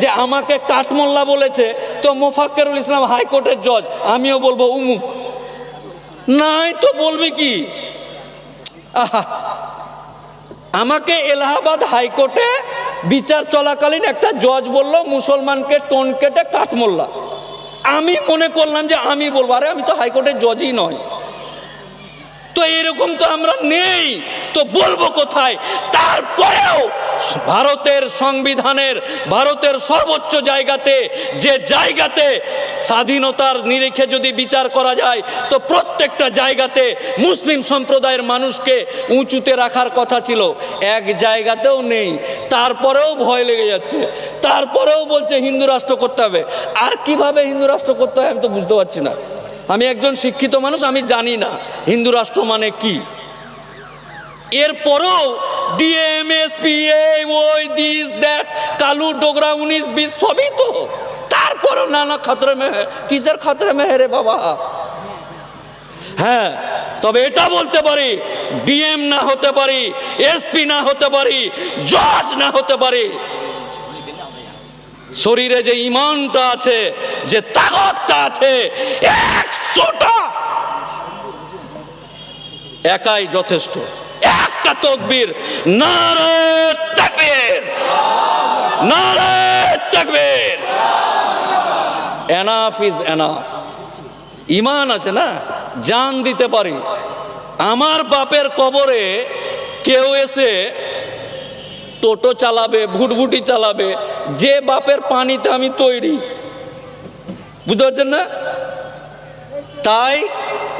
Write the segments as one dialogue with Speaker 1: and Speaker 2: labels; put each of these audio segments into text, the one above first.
Speaker 1: যে আমাকে কাঠমোল্লা বলেছে, তো মোফাক্কেরুল ইসলাম হাইকোর্টের জজ, আমিও বলব উমুক। নাই তো বলবে কি? আহা, আমাকে এলাহাবাদ হাইকোর্টে বিচার চলাকালীন একটা জজ বলল, মুসলমানকে টোন কেটে কাঠমোল্লা। আমি মনে করলাম যে আমি বলব, আরে আমি তো হাইকোর্টের জজই নয় তো এরকম তো আমরা নেই, তো বলব কোথায়? তারপরেও ভারতের সংবিধানের, ভারতের সর্বোচ্চ জায়গাতে, যে জায়গাতে স্বাধীনতার নিরিখে যদি বিচার করা যায়, তো প্রত্যেকটা জায়গাতে মুসলিম সম্প্রদায়ের মানুষকে উঁচুতে রাখার কথা ছিল। এক জায়গাতেও নেই। তারপরেও ভয় লেগে যাচ্ছে। তারপরেও বলছে হিন্দু রাষ্ট্র করতে হবে। আর কীভাবে হিন্দু রাষ্ট্র করতে হবে আমি তো বুঝতে পারছি না। আমি একজন শিক্ষিত মানুষ, আমি জানি না। হিন্দু রাষ্ট্র মানে কি? এরপরেও ডিএমএসপিএ ওই দিস দ্যাট কালু, ডোগরা, উনিশ, বিশ, সবই তো। তারপরেও নানা খাতরে মে হ্যাঁ। কিসের খাতরে মে হ্যাঁ রে বাবা? হ্যাঁ তবে এটা বলতে পারি ডিএম না হতে পারি এসপি না হতে পারি জজ না হতে পারি। শরীরে যে ইমানটা আছে, যে তাগতটা আছে, একশোটা। একাই যথেষ্ট। একটা তকবীর নারে তাকবীর নারে তাকবীর। এনাফ ইজ এনাফ ইমান আছে না? জান দিতে পারি। আমার বাপের কবরে কেউ এসে টোটো চালাবে, ভুটভুটি চালাবে, যে বাপের পানিতে আমি তৈরি। বুঝতে পারছেন না? তাই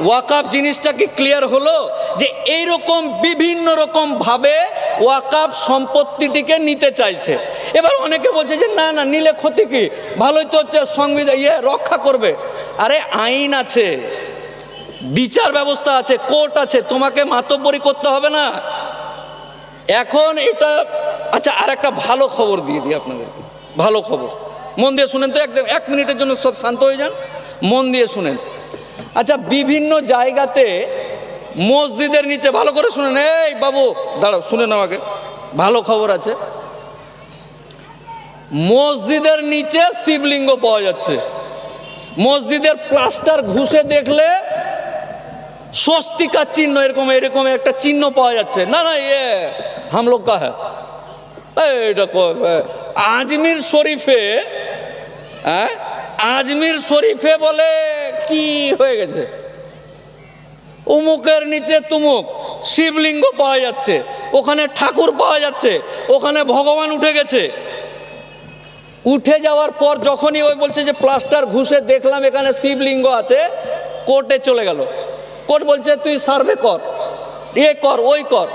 Speaker 1: ওয়াকাফ জিনিসটা কি ক্লিয়ার হলো যে এইরকম বিভিন্ন রকম ভাবে ওয়াকাফ সম্পত্তিটিকে নিতে চাইছে। এবার অনেকে বলছে যে, না না, নিলে ক্ষতি কি? ভালোই তো হচ্ছে সংবিধান ইয়ে রক্ষা করবে। আরে, আইন আছে, বিচার ব্যবস্থা আছে, কোর্ট আছে, তোমাকে মাতব্বরি করতে হবে না। এখন এটা আচ্ছা আর একটা ভালো খবর দিয়ে দিই আপনাদেরকে। ভালো খবর। মন দিয়ে শুনেন তো একদম এক মিনিটের জন্য সব শান্ত হয়ে যান। মন দিয়ে শুনেন। আচ্ছা বিভিন্ন জায়গাতে মসজিদের নিচে, ভালো করে শুনেন। এই বাবু, দাঁড়াও শুনেন আমাকে ভালো খবর আছে। মসজিদের নিচে শিবলিঙ্গ পাওয়া যাচ্ছে। মসজিদের প্লাস্টার ঘুষে দেখলে স্বস্তিকার চিহ্ন, এরকম এরকম একটা চিহ্ন পাওয়া যাচ্ছে। না না ইয়ে হাম লোক কা হ্যাঁ এইটা কো- আজমির শরীফে হ্যাঁ আজমির শরীফে বলে কি হয়ে গেছে? উমুকের নিচে তুমুক, শিবলিঙ্গ পাওয়া যাচ্ছে, ওখানে ঠাকুর পাওয়া যাচ্ছে, ওখানে ভগবান উঠে গেছে। উঠে যাওয়ার পর যখনই ওই বলছে যে প্লাস্টার ঘুষে দেখলাম এখানে শিবলিঙ্গ আছে, কোর্টে চলে গেল। কোর্ট বলছে, তুই সার্ভে কর, এ কর, ওই কর।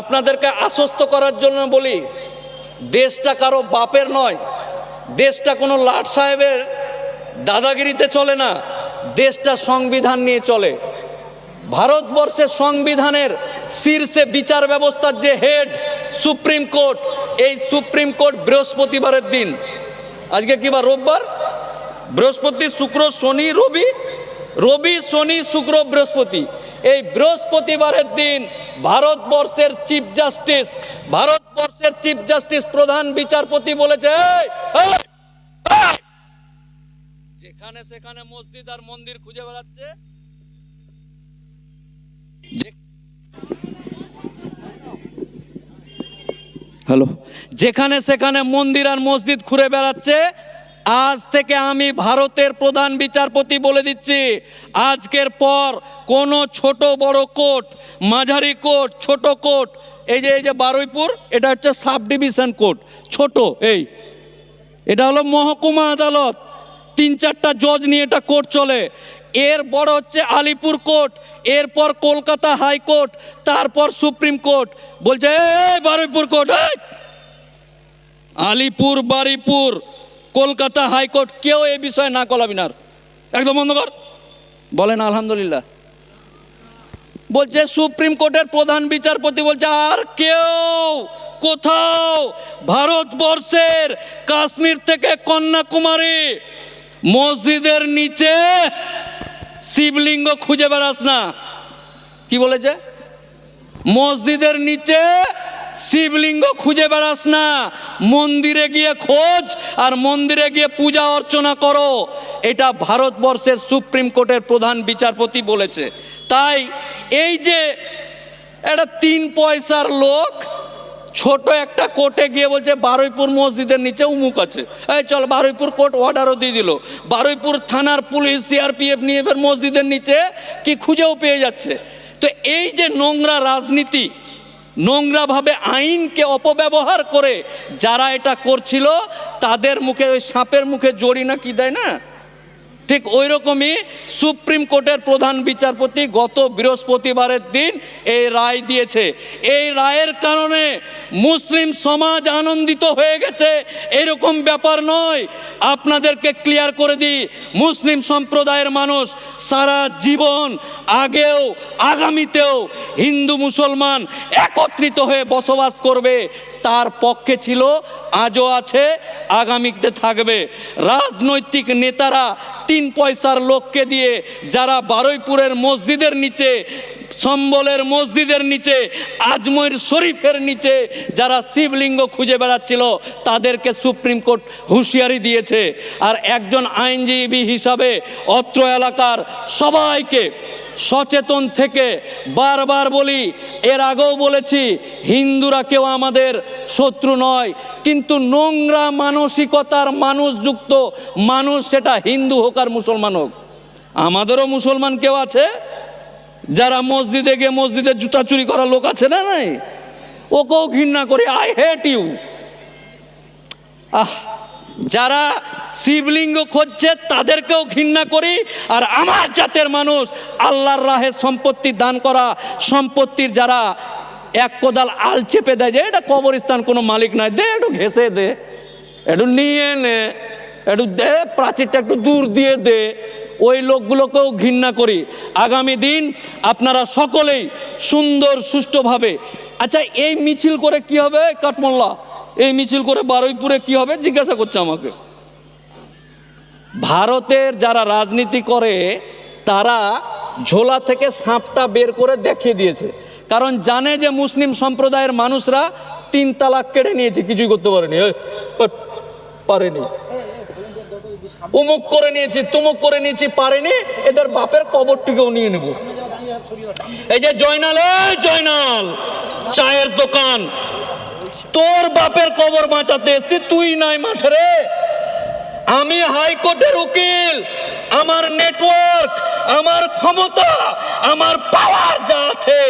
Speaker 1: আপনাদেরকে আশ্বস্ত করার জন্য বলি, দেশটা কারও বাপের নয়, দেশটা কোনো লাট সাহেবের দাদাগিরিতে চলে না, দেশটা সংবিধান নিয়ে চলে। ভারতবর্ষের সংবিধানের শীর্ষে বিচার ব্যবস্থার যে হেড সুপ্রিম কোর্ট, এই সুপ্রিম কোর্ট বৃহস্পতিবারের দিন। আজকে কি বা রোববার? বৃহস্পতি, শুক্র, শনি, রবি। রবি, শনি, শুক্র, বৃহস্পতি। এই বৃহস্পতিবারের দিন ভারতবর্ষের চিফ জাস্টিস, ভারতবর্ষের চিফ জাস্টিস প্রধান বিচারপতি বলেছে! যেখানে সেখানে মসজিদ আর মন্দির খুঁজে বেড়াচ্ছে। হ্যালো। যেখানে, সেখানে মন্দির আর মসজিদ ঘুরে বেড়াচ্ছে। আজ থেকে আমি ভারতের প্রধান বিচারপতি বলে দিচ্ছি। আজকের পর কোনো ছোট বড় কোর্ট, মাঝারি কোর্ট, ছোট কোর্ট, এই যে এই যে বারুইপুর, এটা হচ্ছে সাব ডিভিশন কোর্ট, ছোট, এই। এটা হলো মহকুমা আদালত। তিন চারটা জজ নিয়ে এটা কোর্ট চলে। এর বড় হচ্ছে আলিপুর কোর্ট, এরপর কলকাতা হাইকোর্ট, তারপর সুপ্রিম কোর্ট। বলছে, এই Baruipur court Alipore Baruipur Kolkata high court, কেউ এ বিষয়ে না কলাবি আর। একদম বন্ধ কর বলেন, আলহামদুলিল্লাহ। বলছে, সুপ্রিম কোর্টের প্রধান বিচারপতি বলছে, আর কেউ কোথাও ভারতবর্ষের কাশ্মীর থেকে কন্যাকুমারী মসজিদের নিচে শিবলিঙ্গ খুঁজে বেড়াস না। কি বলেছে? মসজিদের নিচে শিবলিঙ্গ খুঁজে বেড়াস না। মন্দিরে গিয়ে খোঁজ আর মন্দিরে গিয়ে পূজা অর্চনা করো। এটা ভারতবর্ষের সুপ্রিম কোর্টের প্রধান বিচারপতি বলেছে। তাই এই যে একটা তিন পয়সার লোক ছোট একটা কোর্টে গিয়ে বলছে, বারুইপুর মসজিদের নিচে উমুক আছে। এই চল, বারুইপুর কোর্ট অর্ডারও দিয়ে দিল। বারুইপুর থানার পুলিশ, সিআরপিএফ নিয়ে এবার মসজিদের নিচে কি খুঁজেও পেয়ে যাচ্ছে। তো এই যে নোংরা রাজনীতি, নোংরাভাবে আইনকে অপব্যবহার করে যারা এটা করছিল, তাদের মুখে, সাপের মুখে জড়ি না কি দেয় না? ঠিক ওই রকমই সুপ্রিম কোর্টের প্রধান বিচারপতি গত বৃহস্পতিবারের দিন এই রায় দিয়েছে। এই রায়ের কারণে মুসলিম সমাজ আনন্দিত হয়ে গেছে। এরকম ব্যাপার নয়। আপনাদেরকে ক্লিয়ার করে দিই, মুসলিম সম্প্রদায়ের মানুষ সারা জীবন আগেও, আগামীতেও হিন্দু মুসলমান একত্রিত হয়ে বসবাস করবে। তার পক্ষে ছিল, আজও আছে, আগামীতে থাকবে। রাজনৈতিক নেতারা তিন পয়সার লোককে দিয়ে, যারা বারুইপুরের মসজিদের নিচে সম্বলের মসজিদের নিচে আজমইর শরীফের নিচে যারা শিবলিঙ্গ খুঁজে বেড়াচ্ছিল, তাদেরকে সুপ্রিম কোর্ট হুঁশিয়ারি দিয়েছে। আর একজন আইনজীবী হিসাবে অত্র এলাকার সবাইকে সচেতন থেকে বারবার বলি, এর আগেও বলেছি, হিন্দুরা কেউ আমাদের শত্রু নয়, কিন্তু নোংরা মানসিকতার মানুষযুক্ত মানুষ সেটা হিন্দু হোক আর মুসলমান হোক। আমাদেরও মুসলমান কেউ আছে? যারা মসজিদে গিয়ে মসজিদে জুতা চুরি করা লোক আছে না নাই? ওকেও ঘৃণা করি আই হেট ইউ আহ, যারা শিবলিঙ্গ খুঁজছে, তাদেরকেও ঘৃণা করি, আর আমার জাতের মানুষ, আল্লাহর রাহে সম্পত্তি দান করা, সম্পত্তির যারা এক কোদাল আল চেপে দেয় যে, এটা কবরস্থান, কোনো মালিক নাই, দে, একটু ঘেসে দে, একটু নিয়ে নে। একটু দে, প্রাচীরটা একটু দূর দিয়ে দে। ওই লোকগুলোকেও ঘৃণা করি। আগামী দিন আপনারা সকলেই সুন্দর, সুষ্ঠুভাবে। আচ্ছা এই মিছিল করে কি হবে, কাঠমোল্লা? এই মিছিল করে বারুইপুরে কি হবে, জিজ্ঞাসা করছে আমাকে। ভারতের যারা রাজনীতি করে, তারা ঝোলা থেকে সাপটা বের করে দেখিয়ে দিয়েছে। কারণ জানে যে মুসলিম সম্প্রদায়ের মানুষরা তিন তালাক কেড়ে নিয়েছে, কিছুই করতে পারেনি। পারেনি। উমুক করে নিয়েছি, তুমুক করে নিয়েছি, পারেনি, এদের বাপের কবরটিকেও নিয়ে নেব। এই যে জয়নাল, এই জয়নাল, চায়ের দোকান, তোর বাপের কবর বাঁচাতে এসছি, তুই নাই মাঠে রে। আমি হাইকোর্টের উকিল, আমার নেটওয়ার্ক, আমার ক্ষমতা, আমার পাওয়ার যা আছে,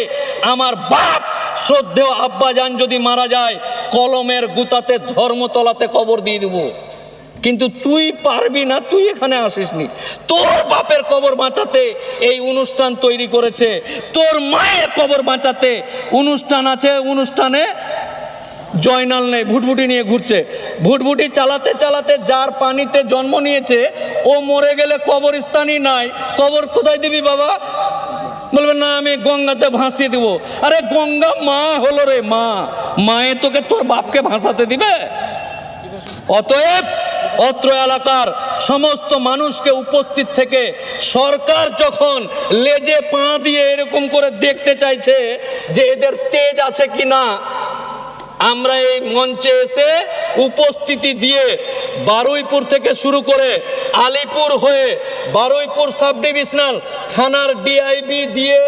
Speaker 1: আমার বাপ, শ্রদ্ধেয় আব্বাজান যদি মারা যায়, কলমের গুতাতে, ধর্মতলাতে কবর দিয়ে দেবো। কিন্তু তুই পারবি না, তুই এখানে আসিসনি। তোর বাপের কবর বাঁচাতে এই অনুষ্ঠান তৈরি করেছে। তোর মায়ের কবর বাঁচাতে অনুষ্ঠান আছে, অনুষ্ঠানে জয়নাল নেই, ভুটভুটি নিয়ে ঘুরছে। ভুটভুটি চালাতে চালাতে যার পানিতে জন্ম নিয়েছে, ও মরে গেলে কবরস্থানই নাই। কবর কোথায় দিবি বাবা? বলবে, না, আমি গঙ্গাতে ভাসিয়ে দিব। আরে, গঙ্গা মা হলো রে মা। মায়ে তোকে তোর বাপকে ভাসাতে দিবে? অতএব অত্র এলাকার সমস্ত মানুষকে উপস্থিত থেকে সরকার যখন লেজে পা দিয়ে এরকম করে দেখতে চাইছে যে এদের তেজ আছে কি না আমরা এই মঞ্চে এসে উপস্থিতি দিয়ে বারুইপুর থেকে শুরু করে আলিপুর হয়ে বারুইপুর সাব ডিভিশনাল থানার ডিআইবি দিয়ে,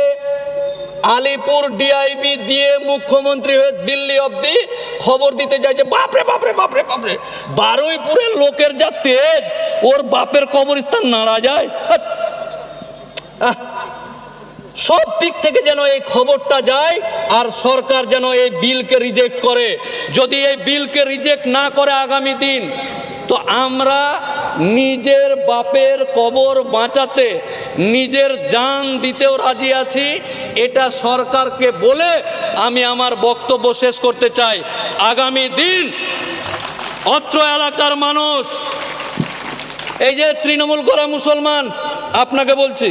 Speaker 1: আলিপুর ডিআইবি দিয়ে মুখ্যমন্ত্রী হয়ে দিল্লি অবধি খবর দিতে চাইছে বাপরে বাপরে বাপরে বাপরে, বারুইপুরের লোকের যা তেজ, ওর বাপের কবরস্থান নাড়া যায়। সব দিক থেকে যেন এই খবরটা যায় আর সরকার যেন এই বিলকে রিজেক্ট করে। যদি এই বিলকে রিজেক্ট না করে আগামী দিন, তো আমরা নিজের বাপের কবর বাঁচাতে, নিজের জান দিতেও রাজি আছি এটা সরকারকে বলে আমি আমার বক্তব্য শেষ করতে চাই। আগামী দিন অত্র এলাকার মানুষ, এই যে তৃণমূল করা মুসলমান, আপনাকে বলছি